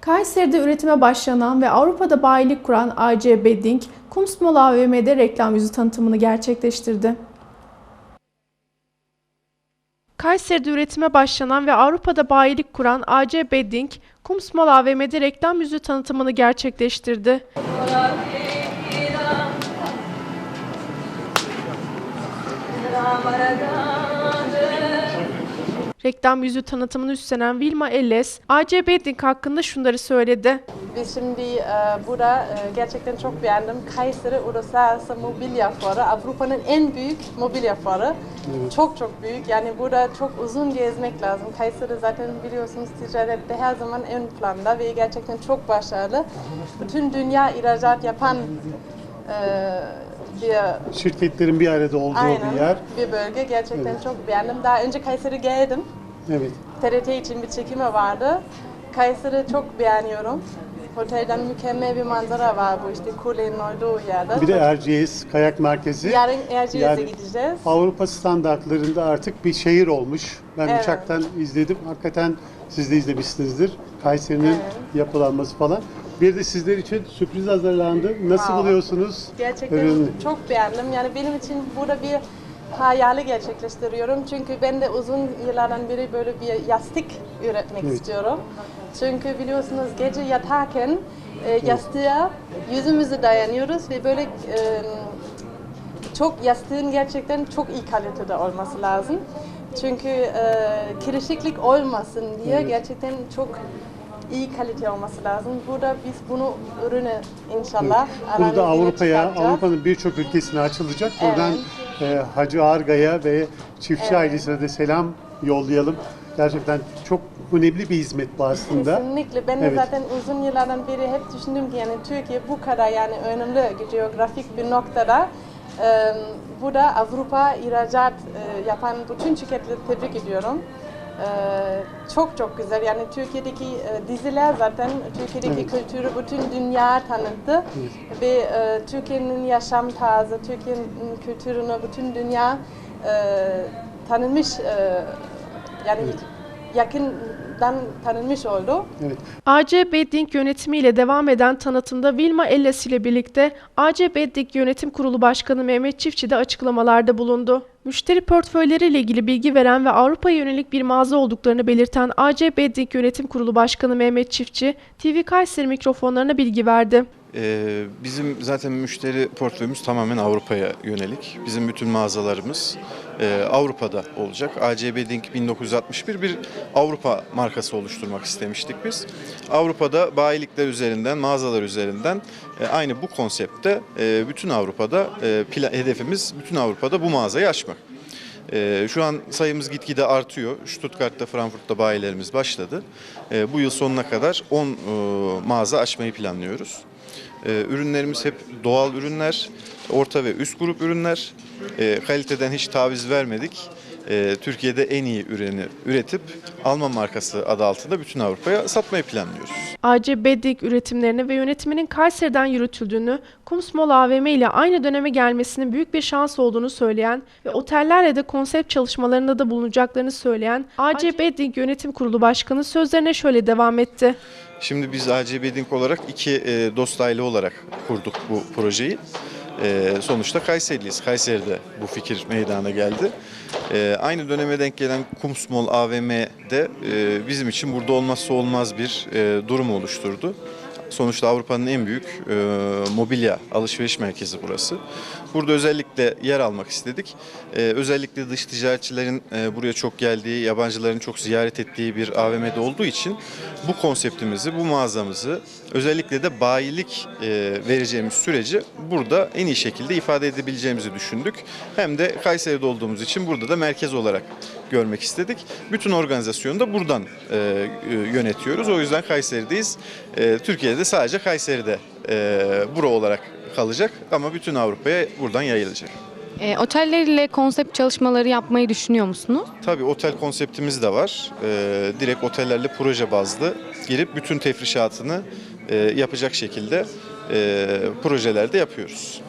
Kayseri'de üretime başlanan ve Avrupa'da bayilik kuran AC Bedding, Kumsmol AVM'de reklam yüzü tanıtımını gerçekleştirdi. Kayseri'de üretime başlanan ve Avrupa'da bayilik kuran AC Bedding, Kumsmol AVM'de reklam yüzü tanıtımını gerçekleştirdi. Reklam yüzü tanıtımını üstlenen Vilma Elles, AC Bedding hakkında şunları söyledi. Biz şimdi e, burada e, gerçekten çok beğendim. Kayseri Uluslararası Mobilya Fuarı, Avrupa'nın en büyük mobilya fuarı. Çok çok büyük. Yani burada çok uzun gezmek lazım. Kayseri zaten biliyorsunuz ticarette her zaman ön planda ve gerçekten çok başarılı. Bütün dünya ihracat yapan e, bir Şirketlerin bir arada olduğu aynen, bir yer. bir bölge. Gerçekten çok beğendim. Daha önce Kayseri geldim. Evet. TRT için bir çekimi vardı. Kayseri çok beğeniyorum. Otelden mükemmel bir manzara var bu işte kulenin olduğu yerde. Bir de Erciyes Kayak Merkezi. Yarın Erciyes'e Yani gideceğiz. Avrupa standartlarında artık bir şehir olmuş. Ben Evet. uçaktan izledim. Hakikaten siz de izlemişsinizdir. Kayseri'nin Evet. yapılanması falan. Bir de sizler için sürpriz hazırlandı. Nasıl Wow. buluyorsunuz? Gerçekten ürünü? çok beğendim. Yani benim için burada bir hayali gerçekleştiriyorum. Çünkü ben de uzun yıllardan beri böyle bir yastık üretmek Evet. istiyorum. Çünkü biliyorsunuz gece yatarken e, yastığa yüzümüzü dayanıyoruz ve böyle e, çok yastığın gerçekten çok iyi kalitede olması lazım. Çünkü e, kirişiklik olmasın diye gerçekten çok iyi kalite olması lazım. Burada biz bunu ürünü inşallah Burada Avrupa'ya. Avrupa'nın birçok ülkesine açılacak. Buradan e, Hacı Arga'ya ve çiftçi ailesine de selam yollayalım. Gerçekten çok önemli bir hizmet bu aslında. Kesinlikle. Ben de Evet. zaten uzun yıllardan beri hep düşündüm ki yani Türkiye bu kadar yani önemli geografik bir noktada e, burada Avrupa ihracat e, yapan bütün şirketleri tebrik ediyorum. E, çok çok güzel. Yani Türkiye'deki e, diziler zaten Türkiye'deki Evet. kültürü bütün dünya tanıttı ve e, Türkiye'nin yaşam tarzı, Türkiye'nin kültürünü bütün dünya e, tanınmış e, yani yakından tanınmış oldu. Evet. AC Bedding yönetimiyle devam eden tanıtımda Vilma Elles ile birlikte AC Bedding Yönetim Kurulu Başkanı Mehmet Çiftçi de açıklamalarda bulundu. Müşteri portföyleriyle ilgili bilgi veren ve Avrupa'ya yönelik bir mağaza olduklarını belirten AC Bedding Yönetim Kurulu Başkanı Mehmet Çiftçi, TV Kayseri mikrofonlarına bilgi verdi. Ee, bizim zaten müşteri portföyümüz tamamen Avrupa'ya yönelik. Bizim bütün mağazalarımız e, Avrupa'da olacak. AC Bedding 1961 bir Avrupa markası oluşturmak istemiştik biz. Avrupa'da bayilikler üzerinden, mağazalar üzerinden e, aynı bu konsepte e, bütün Avrupa'da hedefimiz bütün Avrupa'da bu mağazayı açmak. Ee, Şu an sayımız gitgide artıyor. Stuttgart'ta, Frankfurt'ta bayilerimiz başladı. Ee, Bu yıl sonuna kadar 10 e, mağaza açmayı planlıyoruz. Ee, Ürünlerimiz hep doğal ürünler, orta ve üst grup ürünler. Kaliteden hiç taviz vermedik. Ee, Türkiye'de en iyi ürünü üretip Alman markası adı altında bütün Avrupa'ya satmayı planlıyoruz. AC Bedding üretimlerini ve yönetiminin Kayseri'den yürütüldüğünü, Kumsmol AVM ile aynı döneme gelmesinin büyük bir şans olduğunu söyleyen ve otellerle de konsept çalışmalarında da bulunacaklarını söyleyen AC Bedding Yönetim Kurulu Başkanı sözlerine şöyle devam etti. Şimdi biz AC Bedding olarak iki e, dost aile olarak kurduk bu projeyi. E, sonuçta Kayseriliyiz. Kayseri'de bu fikir meydana geldi. E, aynı döneme denk gelen Kumsmol AVM'de e, bizim için burada olmazsa olmaz bir e, durum oluşturdu. Sonuçta Avrupa'nın en büyük e, mobilya alışveriş merkezi burası. Burada özellikle yer almak istedik. E, özellikle dış ticaretçilerin e, buraya çok geldiği, yabancıların çok ziyaret ettiği bir AVM'de olduğu için bu konseptimizi, bu mağazamızı özellikle de bayilik e, vereceğimiz süreci burada en iyi şekilde ifade edebileceğimizi düşündük. Hem de Kayseri'de olduğumuz için burada da merkez olarak görmek istedik. Bütün organizasyonu da buradan e, e, yönetiyoruz. O yüzden Kayseri'deyiz. E, Türkiye'de sadece Kayseri'de e, bura olarak kalacak ama bütün Avrupa'ya buradan yayılacak. E, oteller ile konsept çalışmaları yapmayı düşünüyor musunuz? Tabii otel konseptimiz de var. E, direkt otellerle proje bazlı girip bütün tefrişatını e, yapacak şekilde e, projelerde yapıyoruz.